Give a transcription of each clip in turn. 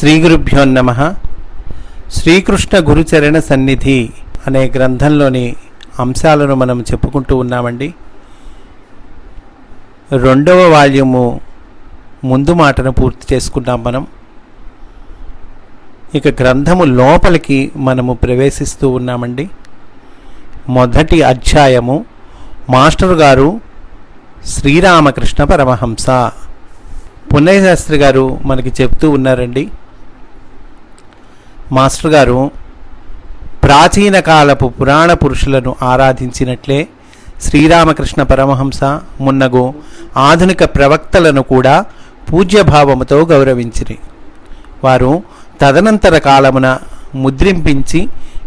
శ్రీ గురుభ్యో నమ. శ్రీకృష్ణ గురుచరణ సన్నిధి అనే గ్రంథంలోని అంశాలను మనం చెప్పుకుంటూ ఉన్నామండి. రెండవ వాల్యూము ముందు మాటను పూర్తి చేసుకున్నాం మనం. ఇక గ్రంథము లోపలికి మనము ప్రవేశిస్తూ ఉన్నామండి. మొదటి అధ్యాయము మాస్టర్ గారు శ్రీరామకృష్ణ పరమహంస. పున్నయ్య శాస్త్రి గారు మనకి చెప్తూ ఉన్నారండి. మాస్టర్ గారు ప్రాచీన కాలపు పురాణ పురుషులను ఆరాధించినట్లే శ్రీరామకృష్ణ పరమహంస మున్నగు ఆధునిక ప్రవక్తలను కూడా పూజ్యభావముతో గౌరవించిరి. వారు తదనంతర కాలమున ముద్రింపించి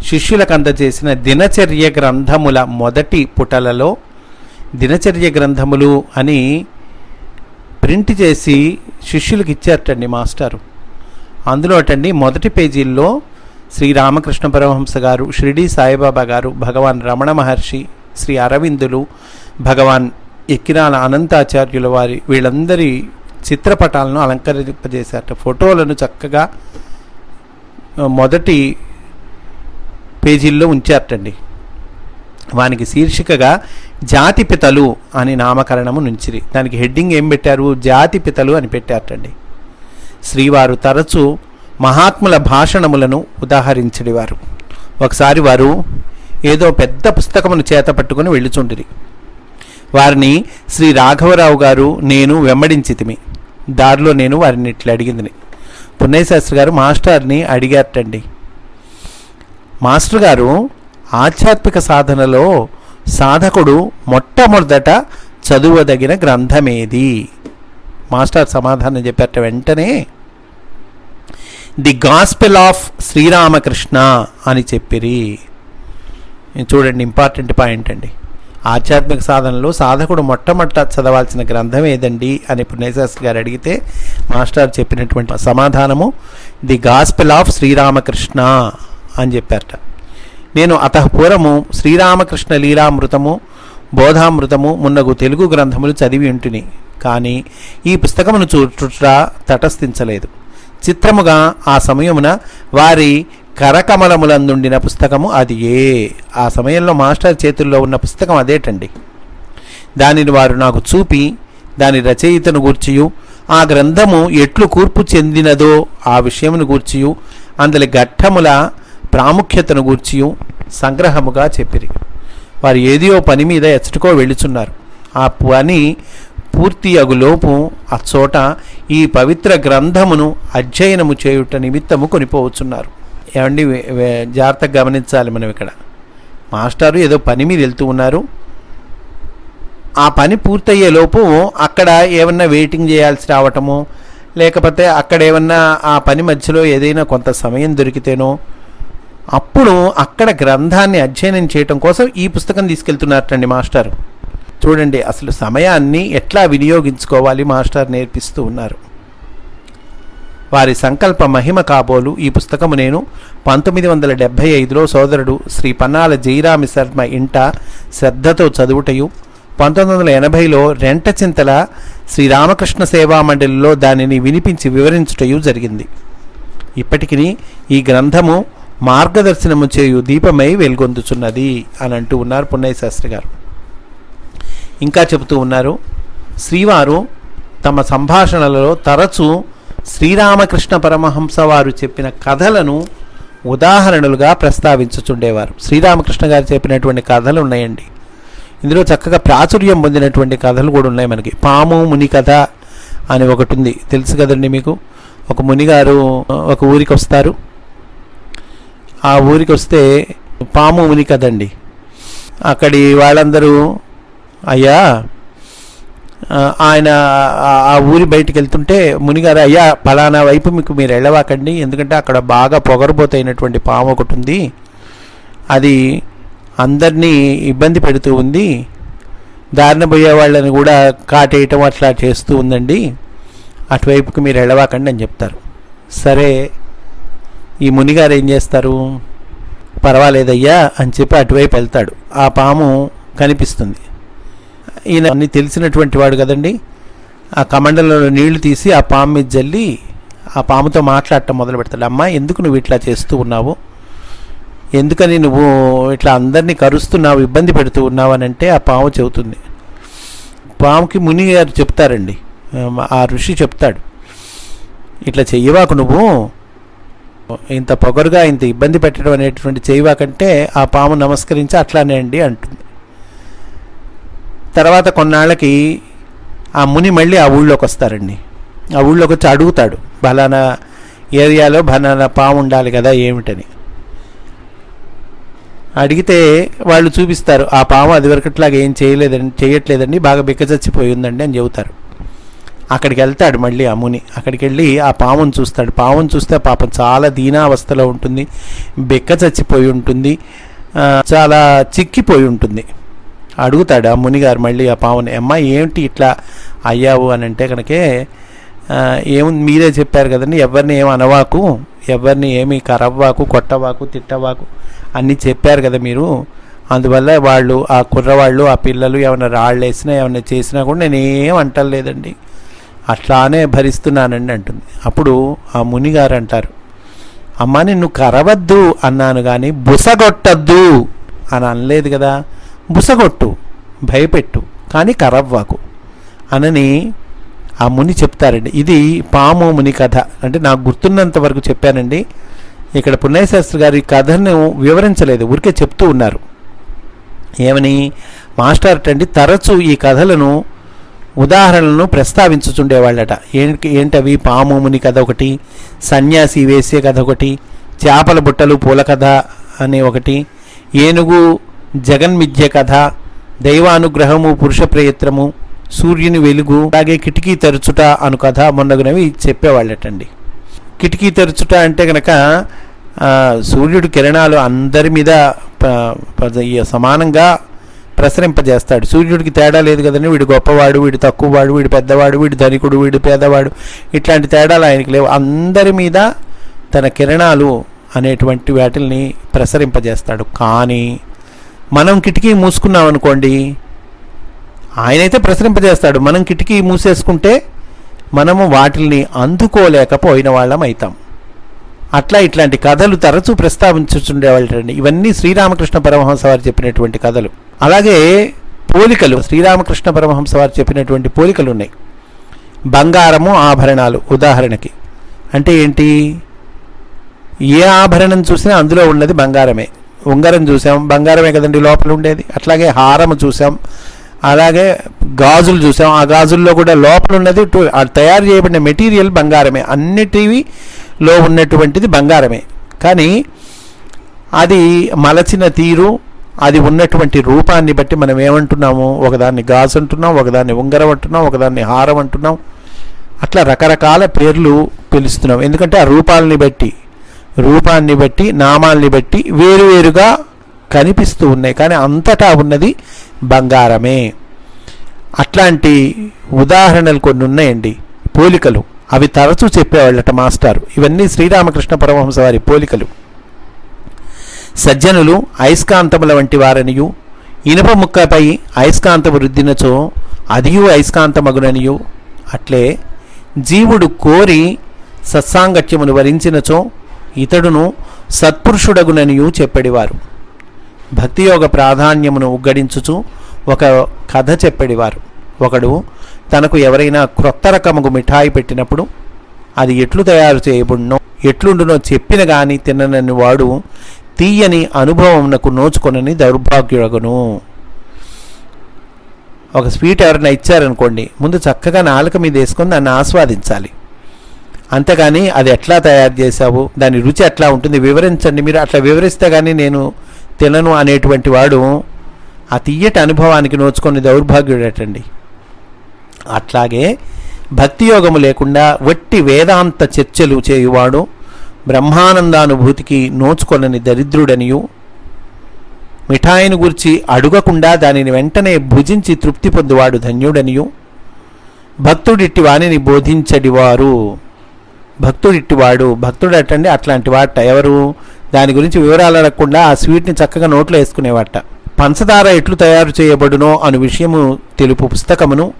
శిష్యులకు అందజేసిన దినచర్య గ్రంథముల మొదటి పుటలలో దినచర్య గ్రంథములు అని ప్రింట్ చేసి శిష్యులకు ఇచ్చారటండి మాస్టారు. అందులో అటండి. మొదటి పేజీల్లో శ్రీ రామకృష్ణ పరమహంస గారు షిరిడి సాయిబాబా గారు భగవాన్ రమణ మహర్షి శ్రీ అరవిందులు భగవాన్ ఎక్కిరాల అనంతాచార్యుల వారి వీళ్ళందరి చిత్రపటాలను అలంకరింపజేశారట. ఫోటోలను చక్కగా మొదటి పేజీల్లో ఉంచారటండి. వానికి శీర్షికగా జాతిపితలు అని నామకరణము నుంచిరి. దానికి హెడ్డింగ్ ఏం పెట్టారు? జాతిపితలు అని పెట్టారటండి. శ్రీవారు తరచూ మహాత్ముల భాషణములను ఉదాహరించడివారు ఒకసారి వారు ఏదో పెద్ద పుస్తకమును చేత పట్టుకుని వెళ్ళుచుండిరి. వారిని శ్రీ రాఘవరావు గారు నేను వెంబడించితిమి. దారిలో నేను వారిని ఇట్లా అడిగింది పుణ్యశాస్త్రి గారు మాస్టర్ని అడిగారటండి. మాస్టర్ గారు ఆధ్యాత్మిక సాధనలో సాధకుడు మొట్టమొదట చదువదగిన గ్రంథమేది? మాస్టర్ సమాధానం చెప్పారట వెంటనే ది గాస్పెల్ ఆఫ్ శ్రీరామకృష్ణ అని చెప్పిరి చూడండి ఇంపార్టెంట్ పాయింట్ అండి ఆధ్యాత్మిక సాధనలో సాధకుడు మొట్టమొదట చదవాల్సిన గ్రంథం ఏదండి అని పుణ్యశాస్త్రి గారు అడిగితే మాస్టర్ చెప్పినటువంటి సమాధానము ది గాస్పెల్ ఆఫ్ శ్రీరామకృష్ణ అని చెప్పారట నేను అతఃపూర్వము శ్రీరామకృష్ణ లీలామృతము బోధామృతము మున్నగు తెలుగు గ్రంథములు చదివి ఉంటుని కానీ ఈ పుస్తకమును చూచుట తటస్థించలేదు చిత్రముగా ఆ సమయమున వారి కరకమలములందుండిన పుస్తకము అది ఏ? ఆ సమయంలో మాస్టర్ చేతుల్లో ఉన్న పుస్తకం అదేటండి. దానిని వారు నాకు చూపి దాని రచయితను గూర్చియు ఆ గ్రంథము ఎట్లు కూర్పు చెందినదో ఆ విషయమును గూర్చియు అందులో ఘట్టముల ప్రాముఖ్యతను గూర్చియు సంగ్రహముగా చెప్పిరి. వారు ఏదియో పని మీద ఎచ్చటికో వెళ్ళుచున్నారు. ఆ పని పూర్తి అగులోపు ఆ చోట ఈ పవిత్ర గ్రంథమును అధ్యయనము చేయుట నిమిత్తము కొనిపోవచ్చున్నారు. ఏమండి జాగ్రత్తగా గమనించాలి మనం ఇక్కడ. మాస్టారు ఏదో పని మీద వెళ్తూ ఉన్నారు. ఆ పని పూర్తయ్యేలోపు అక్కడ ఏమన్నా వెయిటింగ్ చేయాల్సి రావటము లేకపోతే అక్కడ ఏమన్నా ఆ పని మధ్యలో ఏదైనా కొంత సమయం దొరికితేనో అప్పుడు అక్కడ గ్రంథాన్ని అధ్యయనం చేయటం కోసం ఈ పుస్తకం తీసుకెళ్తున్నారటండి మాస్టారు. చూడండి అసలు సమయాన్ని ఎట్లా వినియోగించుకోవాలి మాస్టర్ నేర్పిస్తూ ఉన్నారు. వారి సంకల్ప మహిమ కాబోలు ఈ పుస్తకము నేను పంతొమ్మిది వందల డెబ్భై ఐదులో సోదరుడు శ్రీ పన్నాల జయరామి శర్మ ఇంట శ్రద్ధతో చదువుటయు పంతొమ్మిది వందల ఎనభైలో రెంట చింతల శ్రీరామకృష్ణ సేవా మండలిలో దానిని వినిపించి వివరించుటయు జరిగింది. ఇప్పటికీ ఈ గ్రంథము మార్గదర్శనము చేయు దీపమై వెలుగొందుచున్నది అని అంటూ ఉన్నారు పున్నయ్య శాస్త్రి గారు. ఇంకా చెబుతూ ఉన్నారు. శ్రీవారు తమ సంభాషణలలో తరచూ శ్రీరామకృష్ణ పరమహంస వారు చెప్పిన కథలను ఉదాహరణలుగా ప్రస్తావించుచుండేవారు. శ్రీరామకృష్ణ గారు చెప్పినటువంటి కథలు ఉన్నాయండి. ఇందులో చక్కగా ప్రాచుర్యం పొందినటువంటి కథలు కూడా ఉన్నాయి మనకి. పాము ముని కథ అని ఒకటి ఉంది. తెలుసు కదండి మీకు? ఒక మునిగారు ఒక ఊరికి వస్తారు. ఆ ఊరికి వస్తే పాము ముని కదండి అక్కడి వాళ్ళందరూ అయ్యా ఆయన ఆ- ఊరి బయటికి వెళ్తుంటే మునిగారు అయ్యా పలానా వైపు మీకు మీరు వెళ్ళవాకండి ఎందుకంటే అక్కడ బాగా పొగరబోతైనటువంటి పాము ఒకటి ఉంది. అది అందరినీ ఇబ్బంది పెడుతూ ఉంది. దారిన పోయే వాళ్ళని కూడా కాటేయటం అట్లా చేస్తూ ఉందండి. అటువైపుకి మీరు వెళ్ళవాకండి అని చెప్తారు. సరే ఈ మునిగారు ఏం చేస్తారు? పర్వాలేదయ్యా అని చెప్పి అటువైపు వెళ్తాడు. ఆ పాము కనిపిస్తుంది. ఈయన అన్ని తెలిసినటువంటి వాడు కదండి. ఆ కమండలంలో నీళ్ళు తీసి ఆ పాము మీద జల్లి ఆ పాముతో మాట్లాడటం మొదలు పెడతాడు. అమ్మ ఎందుకు నువ్వు ఇట్లా చేస్తూ ఉన్నావు? ఎందుకని నువ్వు ఇట్లా అందరినీ కరుస్తున్నావు ఇబ్బంది పెడుతూ ఉన్నావు అని అంటే ఆ పాము చెబుతుంది. పాముకి ముని గారు చెప్తారండి. ఆ ఋషి చెప్తాడు. ఇట్లా చెయ్యవాకు నువ్వు. ఇంత పొగరుగా ఇంత ఇబ్బంది పెట్టడం అనేటువంటి చేయవాకంటే ఆ పాము నమస్కరించి అట్లానే అండి అంటుంది. తర్వాత కొన్నాళ్ళకి ఆ ముని మళ్ళీ ఆ ఊళ్ళోకి వస్తారండి. ఆ ఊళ్ళోకి వచ్చి అడుగుతాడు బలానా ఏరియాలో బలానా పాము ఉండాలి కదా ఏమిటని. అడిగితే వాళ్ళు చూపిస్తారు ఆ పాము అది వరకట్లాగా ఏం చేయలేదండి చేయట్లేదండి బాగా బిక్కచచ్చిపోయి ఉందండి అని చెబుతారు. అక్కడికి వెళ్తాడు మళ్ళీ ఆ ముని. అక్కడికి వెళ్ళి ఆ పామును చూస్తాడు. పామును చూస్తే పాపం చాలా దీనావస్థలో ఉంటుంది బిక్క చచ్చిపోయి ఉంటుంది చాలా చిక్కిపోయి ఉంటుంది. అడుగుతాడు ఆ మునిగారు మళ్ళీ ఆ పాముని అమ్మ ఏమిటి ఇట్లా అయ్యావు? అని అంటే కనుకే ఏముంది మీరే చెప్పారు కదండి ఎవరిని ఏం అనవాకు ఎవరిని ఏమి కరవ్వాకు కొట్టవాకు తిట్టవాకు అన్నీ చెప్పారు కదా మీరు. అందువల్ల వాళ్ళు ఆ కుర్రవాళ్ళు ఆ పిల్లలు ఏమైనా రాళ్ళు వేసినా ఏమైనా చేసినా కూడా నేను ఏం అంటలేదండి అట్లానే భరిస్తున్నానండి అంటుంది. అప్పుడు ఆ మునిగారు అంటారు అమ్మ నిన్ను కరవద్దు అన్నాను కానీ బుసగొట్టద్దు అని అనలేదు కదా. బుసగొట్టు భయపెట్టు కానీ కరవ్వాకు. అనని ఆ ముని చెప్తారండి. ఇది పాము ముని కథ. అంటే నాకు గుర్తున్నంత వరకు చెప్పానండి. ఇక్కడ పుణ్యశాస్త్రి గారు ఈ కథను వివరించలేదు. ఊరికే చెప్తూ ఉన్నారు. ఏమని? మాస్టర్ అండి తరచూ ఈ కథలను ఉదాహరణలను ప్రస్తావించుచుండేవాళ్ళట. ఏంటి ఏంటవి? పాము ముని కథ ఒకటి సన్యాసి వేసే కథ ఒకటి చేపల బుట్టలు పూల కథ అనే ఒకటి ఏనుగు జగన్మిథ్య కథ దైవానుగ్రహము పురుష ప్రయత్నము సూర్యుని వెలుగు అలాగే కిటికీ తెరచుట అను కథ మొన్నగునవి చెప్పేవాళ్ళటండి. కిటికీ తెరచుట అంటే కనుక సూర్యుడు సూర్యుడి కిరణాలు అందరి మీద ప- సమానంగా ప్రసరింపజేస్తాడు. సూర్యుడికి తేడా లేదు కదండి. వీడు గొప్పవాడు వీడు తక్కువవాడు వీడు పెద్దవాడు వీడు ధనికుడు వీడు పేదవాడు ఇట్లాంటి తేడాలు ఆయనకి లేవు. అందరి మీద తన కిరణాలు అనేటువంటి వాటిల్ని ప్రసరింపజేస్తాడు. కానీ మనం కిటికీ మూసుకున్నాం అనుకోండి ఆయనైతే ప్రసరింపజేస్తాడు. మనం కిటికీ మూసేసుకుంటే మనము వాటిల్ని అందుకోలేకపోయిన వాళ్ళం అవుతాం అట్లా ఇట్లాంటి కథలు తరచూ ప్రస్తావించుండేవాళ్ళండి ఇవన్నీ శ్రీరామకృష్ణ పరమహంస వారు చెప్పినటువంటి కథలు. అలాగే పోలికలు శ్రీరామకృష్ణ పరమహంస వారు చెప్పినటువంటి పోలికలు ఉన్నాయి బంగారము ఆభరణాలు ఉదాహరణకి. అంటే ఏంటి? ఏ ఆభరణం చూసినా అందులో ఉన్నది బంగారమే. ఉంగరం చూసాం బంగారమే కదండి లోపల ఉండేది. అట్లాగే హారం చూసాం అలాగే గాజులు చూసాం. ఆ గాజుల్లో కూడా లోపల ఉన్నది టు- తయారు చేయబడిన మెటీరియల్ బంగారమే. అన్నిటివిలో ఉన్నటువంటిది బంగారమే. కానీ అది మలచిన తీరు అది ఉన్నటువంటి రూపాన్ని బట్టి మనం ఏమంటున్నాము? ఒకదాన్ని గాజు అంటున్నాం ఒకదాన్ని ఉంగరం అంటున్నాం ఒకదాన్ని హారం అంటున్నాం. అట్లా రకరకాల పేర్లు పిలుస్తున్నాం. ఎందుకంటే ఆ రూపాలని బట్టి రూపాన్ని బట్టి నామాల్ని బట్టి వేరువేరుగా కనిపిస్తూ ఉన్నాయి. కానీ అంతటా ఉన్నది బంగారమే. అట్లాంటి ఉదాహరణలు కొన్ని ఉన్నాయండి. పోలికలు. అవి తరచూ చెప్పేవాళ్ళట మాస్టారు. ఇవన్నీ శ్రీరామకృష్ణ పరమహంస వారి పోలికలు. సజ్జనులు అయస్కాంతముల వంటి వారనియు ఇనుప ముక్కపై అయస్కాంతము రుద్దినచో అదియు అయస్కాంతమగుననియు అట్లే జీవుడు కోరి సత్సాంగత్యమును వరించినచో ఇతడును సత్పురుషుడగుననియు చెప్పెడివారు. భక్తియోగ ప్రాధాన్యమును ఉగ్గడించుచు ఒక కథ చెప్పెడివారు. ఒకడు తనకు ఎవరైనా క్రొత్త రకముకు మిఠాయి పెట్టినప్పుడు అది ఎట్లు తయారు చేయబడినో ఎట్లుండునో చెప్పిన గాని తిననని వాడు తీయని అనుభవమునకు నోచుకొనని దౌర్భాగ్యుడగును. ఒక స్వీట్ ఎవరైనా ఇచ్చారనుకోండి ముందు చక్కగా నాలుక మీద వేసుకొని దాన్ని ఆస్వాదించాలి. అంతేగాని అది ఎట్లా తయారు చేశావు? దాని రుచి ఎట్లా ఉంటుంది? వివరించండి. మీరు అట్లా వివరిస్తే కానీ నేను తినను అనేటువంటి వాడు ఆ తీయటి అనుభవానికి నోచుకొని దౌర్భాగ్యుడటండి. అట్లాగే భక్తి యోగము లేకుండా వట్టి వేదాంత చర్చలు చేయువాడు బ్రహ్మానందానుభూతికి నోచుకొనని దరిద్రుడనియు. మిఠాయిని గురించి అడుగకుండా దానిని వెంటనే భుజించి తృప్తి పొందువాడు ధన్యుడనియు. భక్తుడిట్టి వాణిని బోధించడివారు. భక్తుడిట్టివాడు భక్తుడు అటండి అట్లాంటి వాట ఎవరు? దాని గురించి వివరాలు అడగకుండా ఆ స్వీట్ని చక్కగా నోట్లో వేసుకునేవాట. పంచదార ఎట్లు తయారు చేయబడునో అను విషయము తెలుపు పుస్తకమును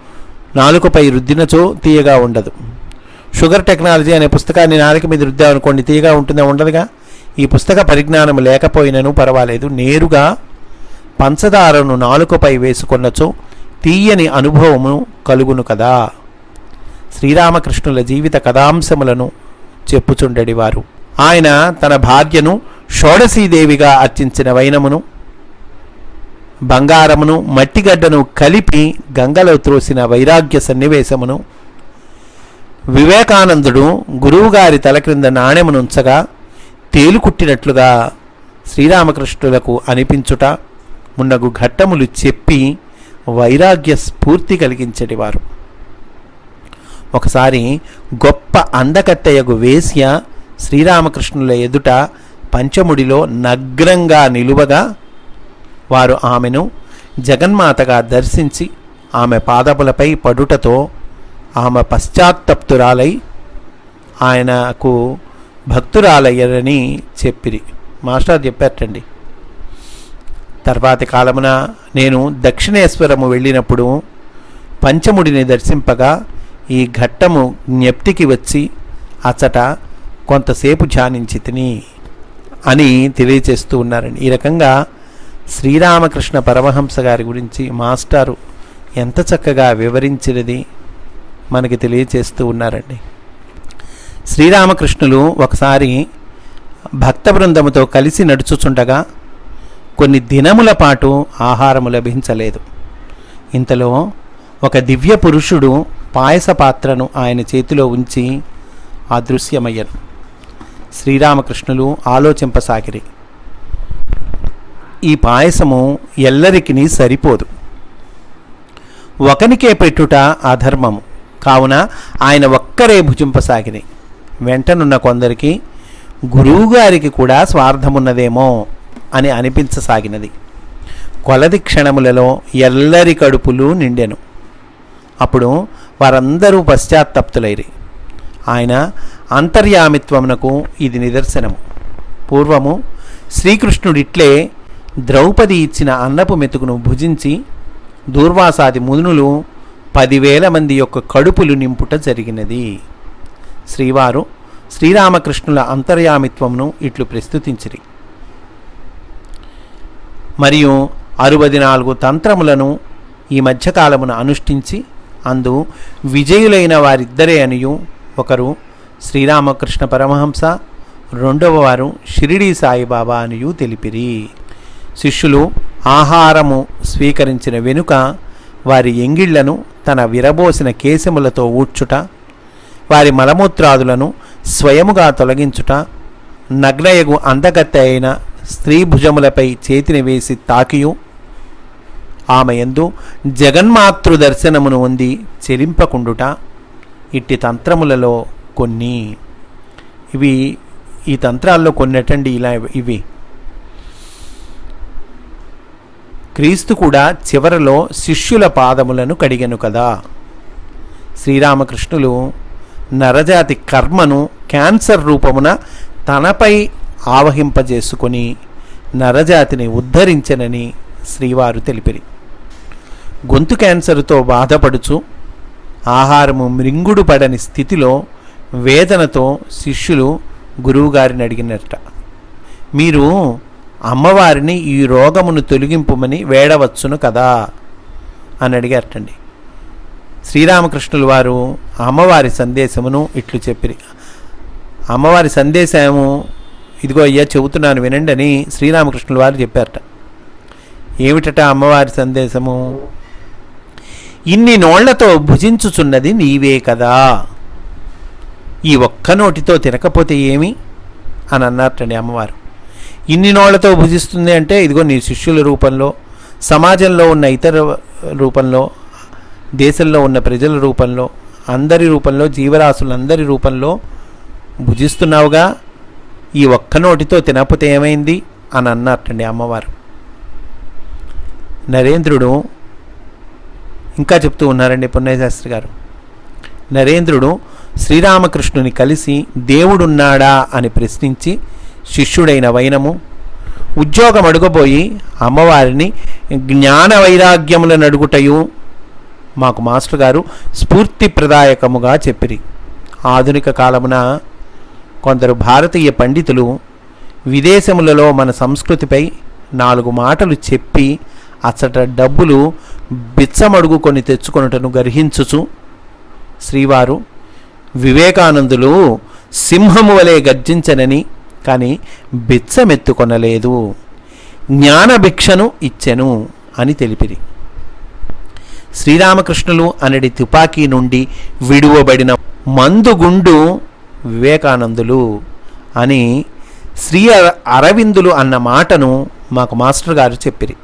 నాలుకపై రుద్దినచో తీయగా ఉండదు. షుగర్ టెక్నాలజీ అనే పుస్తకాన్ని నాలుక మీద రుద్దామనుకోండి తీయగా ఉంటుందా ఉండదుగా? ఈ పుస్తక పరిజ్ఞానం లేకపోయినను పర్వాలేదు. నేరుగా పంచదారను నాలుకపై వేసుకున్నచో తీయని అనుభవము కలుగును కదా. శ్రీరామకృష్ణుల జీవిత కథాంశములను చెప్పుచుండడివారు. ఆయన తన భార్యను షోడశీదేవిగా అర్చించిన వైనమును బంగారమును మట్టిగడ్డను కలిపి గంగలో త్రోసిన వైరాగ్య సన్నివేశమును వివేకానందుడు గురువుగారి తల క్రింద నాణ్యమునుంచగా తేలుకుట్టినట్లుగా శ్రీరామకృష్ణులకు అనిపించుట మున్నగు ఘట్టములు చెప్పి వైరాగ్య స్ఫూర్తి కలిగించటివారు ఒకసారి గొప్ప అందకత్తెయగు వేశ్య శ్రీరామకృష్ణుల ఎదుట పంచముడిలో నగ్నంగా నిలువగా వారు ఆమెను జగన్మాతగా దర్శించి ఆమె పాదములపై పడుటతో ఆమె పశ్చాత్తప్తురాలై ఆయనకు భక్తురాలయ్యరని చెప్పిరి. మాస్టర్ చెప్పారటండి తర్వాతి కాలమున నేను దక్షిణేశ్వరము వెళ్ళినప్పుడు పంచముడిని దర్శింపగా ఈ ఘట్టము జ్ఞప్తికి వచ్చి అచ్చట కొంతసేపు ధ్యానించి తిని అని తెలియచేస్తూ ఉన్నారండి. ఈ రకంగా శ్రీరామకృష్ణ పరమహంస గారి గురించి మాస్టారు ఎంత చక్కగా వివరించినది మనకి తెలియచేస్తూ ఉన్నారండి. శ్రీరామకృష్ణులు ఒకసారి భక్త బృందముతో కలిసి నడుచుచుండగా కొన్ని దినముల పాటు ఆహారము లభించలేదు. ఇంతలో ఒక దివ్య పురుషుడు పాయస పాత్రను ఆయన చేతిలో ఉంచి అదృశ్యమయ్యను. శ్రీరామకృష్ణులు ఆలోచింపసాగిరి. ఈ పాయసము ఎల్లరికిని సరిపోదు. ఒకనికే పెట్టుట అధర్మము. కావున ఆయన ఒక్కరే భుజింపసాగిరి. వెంటనున్న కొందరికి గురువుగారికి కూడా స్వార్థమున్నదేమో అని అనిపించసాగినది. కొలది క్షణములలో ఎల్లరి కడుపులు నిండెను. అప్పుడు వారందరూ పశ్చాత్తప్తులైరి. ఆయన అంతర్యామిత్వమునకు ఇది నిదర్శనము. పూర్వము శ్రీకృష్ణుడిట్లే ద్రౌపది ఇచ్చిన అన్నపు మెతుకును భుజించి దూర్వాసాది మునులు పదివేల మంది యొక్క కడుపులు నింపుట జరిగినది. శ్రీవారు శ్రీరామకృష్ణుల అంతర్యామిత్వమును ఇట్లు ప్రస్తుతించిరి. మరియు అరవది నాలుగు తంత్రములను ఈ మధ్యకాలమున అనుష్ఠించి అందు విజయులైన వారిద్దరే అనియు. ఒకరు శ్రీరామకృష్ణ పరమహంస రెండవ వారు షిరిడీ సాయిబాబా అనియు తెలిపిరి. శిష్యులు ఆహారము స్వీకరించిన వెనుక వారి ఎంగిళ్ళను తన విరబోసిన కేశములతో ఊడ్చుట వారి మలమూత్రాదులను స్వయముగా తొలగించుట నగ్నయగు అందగత్తె అయిన స్త్రీ భుజములపై చేతిని వేసి తాకియు. ఆమె యందు జగన్మాతృ దర్శనమును ఉంది చెలింపకుండుట ఇట్టి తంత్రములలో కొన్ని. ఇవి ఈ తంత్రాల్లో కొన్నటండి ఇలా ఇవి. క్రీస్తు కూడా చివరలో శిష్యుల పాదములను కడిగను కదా. శ్రీరామకృష్ణులు నరజాతి కర్మను క్యాన్సర్ రూపమున తనపై ఆవహింపజేసుకొని నరజాతిని ఉద్ధరించనని శ్రీవారు తెలిపిరి. గొంతు క్యాన్సర్తో బాధపడుచు ఆహారము మృంగుడు పడని స్థితిలో వేదనతో శిష్యులు గురువుగారిని అడిగినట్ట మీరు అమ్మవారిని ఈ రోగమును తొలగింపుమని వేడవచ్చును కదా? అని అడిగారటండి. శ్రీరామకృష్ణుల వారు అమ్మవారి సందేశమును ఇట్లు చెప్పిరి. అమ్మవారి సందేశము ఇదిగో అయ్యా చెబుతున్నాను వినండి అని శ్రీరామకృష్ణుల వారు చెప్పారట. ఏమిటట అమ్మవారి సందేశము? ఇన్ని నోళ్ళతో భుజించుచున్నది నీవే కదా. ఈ ఒక్క నోటితో తినకపోతే ఏమి? అని అన్నారటండి అమ్మవారు. ఇన్ని నోళ్ళతో భుజిస్తుంది అంటే ఇదిగో నీ శిష్యుల రూపంలో సమాజంలో ఉన్న ఇతర రూపంలో దేశంలో ఉన్న ప్రజల రూపంలో అందరి రూపంలో జీవరాశులందరి రూపంలో భుజిస్తున్నావుగా? ఈ ఒక్క నోటితో తినకపోతే ఏమైంది? అని అన్నట్టండి అమ్మవారు. నరేంద్రుడు ఇంకా చెప్తూ ఉన్నారండి పుణ్యశాస్త్రి గారు. నరేంద్రుడు శ్రీరామకృష్ణుని కలిసి దేవుడున్నాడా అని ప్రశ్నించి శిష్యుడైన వైనము ఉద్యోగం అడుగబోయి అమ్మవారిని జ్ఞాన వైరాగ్యముల నడుగుటయు మాకు మాస్టర్ గారు స్ఫూర్తిప్రదాయకముగా చెప్పిరి. ఆధునిక కాలమున కొందరు భారతీయ పండితులు విదేశములలో మన సంస్కృతిపై నాలుగు మాటలు చెప్పి అచ్చట డబ్బులు బిచ్చమడుగు కొని తెచ్చుకొనుటను గర్హించుచు శ్రీవారు వివేకానందులు సింహము వలె గర్జించనని కానీ బిచ్చమెత్తుకొనలేదు. జ్ఞానభిక్షను ఇచ్చెను అని తెలిపిరి. శ్రీరామకృష్ణులు అనడి తుపాకీ నుండి విడువబడిన మందుగుండు వివేకానందులు అని శ్రీ అరవిందులు అన్న మాటను మాకు మాస్టర్ గారు చెప్పిరి.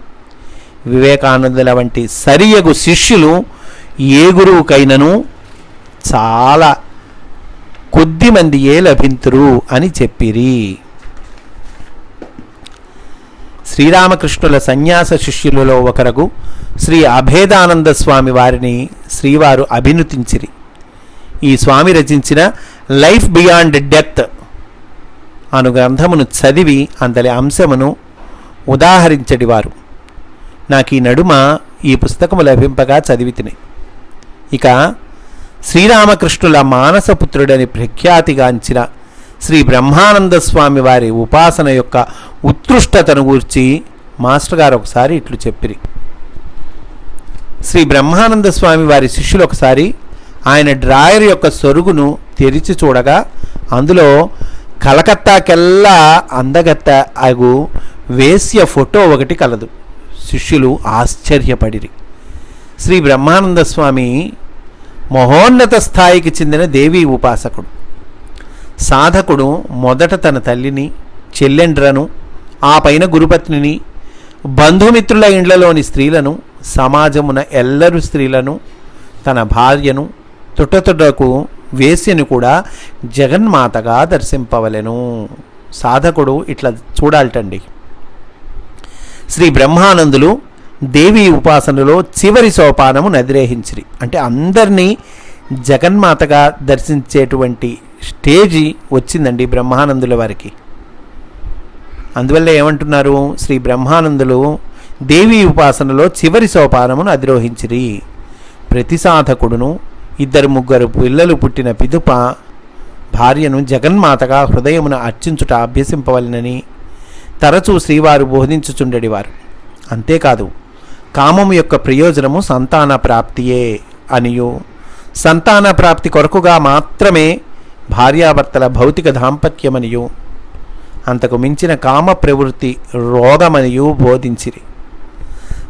వివేకానందుల వంటి సరియగు శిష్యులు ఏ గురువుకైనను చాలా కొద్ది ఏ లభింతురు అని చెప్పిరి. శ్రీరామకృష్ణుల సన్యాస శిష్యులలో ఒకరగు శ్రీ అభేదానంద స్వామి వారిని శ్రీవారు అభినుతించిరి. ఈ స్వామి రచించిన లైఫ్ బియాండ్ డెత్ అను గ్రంథమును చదివి అందలి అంశమును ఉదాహరించడివారు నాకు ఈ నడుమ ఈ పుస్తకము లభింపగా చదివితిని. ఇక శ్రీరామకృష్ణుల మానసపుత్రుడని ప్రఖ్యాతిగాంచిన శ్రీ బ్రహ్మానంద స్వామి వారి ఉపాసన యొక్క ఉత్కృష్టతను గూర్చి మాస్టర్ గారు ఒకసారి ఇట్లు చెప్పిరి. శ్రీ బ్రహ్మానంద స్వామి వారి శిష్యులు ఒకసారి ఆయన డ్రాయర్ యొక్క సొరుగును తెరిచి చూడగా అందులో కలకత్తాకెల్లా అందగత్త అగు వేశ్య ఫోటో ఒకటి కలదు. శిష్యులు ఆశ్చర్యపడిరి. శ్రీ బ్రహ్మానంద స్వామి మహోన్నత స్థాయికి చెందిన దేవీ ఉపాసకుడు. సాధకుడు మొదట తన తల్లిని చెల్లెండ్రను ఆ పైన గురుపత్నిని బంధుమిత్రుల ఇండ్లలోని స్త్రీలను సమాజమున ఎల్లరు స్త్రీలను తన భార్యను తుటతుటకు వేసిని కూడా జగన్మాతగా దర్శింపవలెను. సాధకుడు ఇట్లా చూడాలటండి. శ్రీ బ్రహ్మానందులు దేవి ఉపాసనలో చివరి సోపానము నదిరేహించిరి. అంటే అందరినీ జగన్మాతగా దర్శించేటువంటి స్టేజి వచ్చిందండి బ్రహ్మానందుల వారికి. అందువల్ల ఏమంటున్నారు? శ్రీ బ్రహ్మానందులు దేవి ఉపాసనలో చివరి సోపానమును అధిరోహించిరి. ప్రతి సాధకుడును ఇద్దరు ముగ్గురు పిల్లలు పుట్టిన పిదుప భార్యను జగన్మాతగా హృదయమున అర్చించుట అభ్యసింపవలనని తరచూ శ్రీవారు బోధించుచుండెడివారు. అంతేకాదు కామము యొక్క ప్రయోజనము సంతాన ప్రాప్తియే అనియు. సంతాన ప్రాప్తి కొరకుగా మాత్రమే భార్యాభర్తల భౌతిక దాంపత్యమనియు. అంతకు మించిన కామ ప్రవృత్తి రోగమనియు బోధించిరి.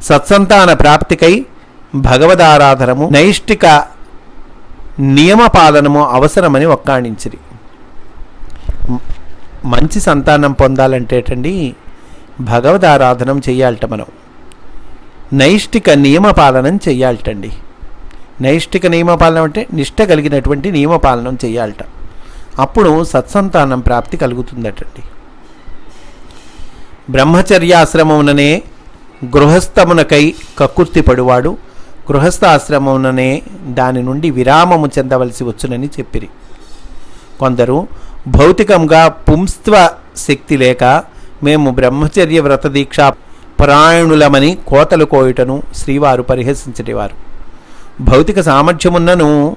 సత్సంతాన ప్రాప్తికై భగవదారాధనము నైష్టిక నియమపాలనము అవసరమని ఒక్కాణించిరి మంచి సంతానం పొందాలంటేటండి భగవదారాధనం చేయాలట మనం. నైష్టిక నియమపాలనం చేయాలటండి. నైష్టిక నియమపాలనం అంటే నిష్ట కలిగినటువంటి నియమపాలనం చేయాలట. అప్పుడు సత్సంతానం ప్రాప్తి కలుగుతుందటండి. బ్రహ్మచర్యాశ్రమముననే గృహస్థమునకై కక్కుర్తి పడువాడు. గృహస్థాశ్రమముననే దాని నుండి విరామము చెందవలసి వచ్చునని చెప్పిరి. కొందరు భౌతికంగా పుంస్త్వ శక్తి లేక మేము బ్రహ్మచర్య వ్రత దీక్ష పరాయణులమని కోతలు కోయుటను శ్రీవారు పరిహసించటేవారు. భౌతిక సామర్థ్యమున్నను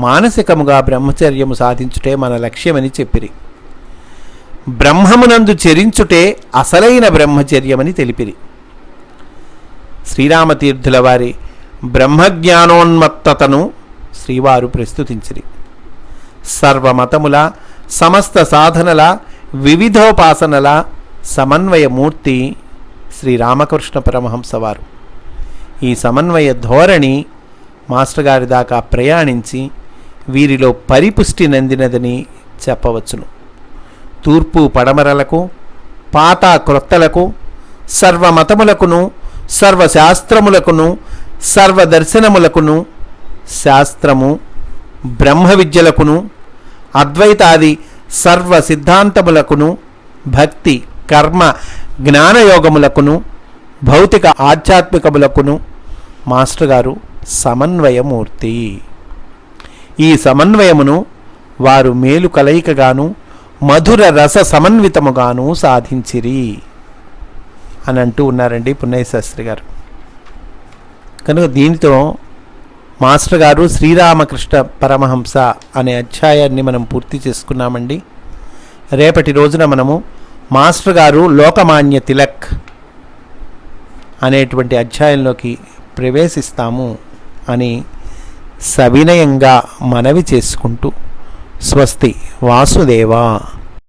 మానసికముగా బ్రహ్మచర్యము సాధించుటే మన లక్ష్యమని చెప్పిరి. బ్రహ్మమునందు చెరించుటే అసలైన బ్రహ్మచర్యమని తెలిపిరి. శ్రీరామతీర్థుల వారి బ్రహ్మజ్ఞానోన్మత్తతను శ్రీవారు ప్రస్తుతించిరి. సర్వమతముల సమస్త సాధనల వివిధోపాసనల సమన్వయమూర్తి శ్రీరామకృష్ణ పరమహంస వారు ఈ సమన్వయ ధోరణి మాస్టర్ గారి దాకా ప్రయాణించి వీరిలో పరిపుష్టి నందినదని చెప్పవచ్చును. తూర్పు పడమరలకు పాత క్రొత్తలకు సర్వమతములకును సర్వశాస్త్రములకును సర్వదర్శనములకును శాస్త్రము బ్రహ్మ విద్యలకును అద్వైతాది సర్వ సిద్ధాంతములకును భక్తి కర్మ జ్ఞానయోగములకును భౌతిక ఆధ్యాత్మికములకును మాస్టర్ గారు సమన్వయమూర్తి. ఈ సమన్వయమును వారు మేలు కలయికగాను మధుర రస సమన్వితముగాను సాధించిరి అని అంటూ ఉన్నారండి పున్నయ్య శాస్త్రి గారు. కనుక దీనితో మాస్టర్ గారు శ్రీరామకృష్ణ పరమహంస అనే అధ్యాయాన్ని మనం పూర్తి చేసుకున్నామండి. రేపటి రోజున మనము మాస్టర్ గారు లోకమాన్య తిలక్ అనేటువంటి అధ్యాయంలోకి ప్రవేశిస్తాము అని సవినయంగా మనవి చేసుకుంటూ స్వస్తి వాసుదేవా.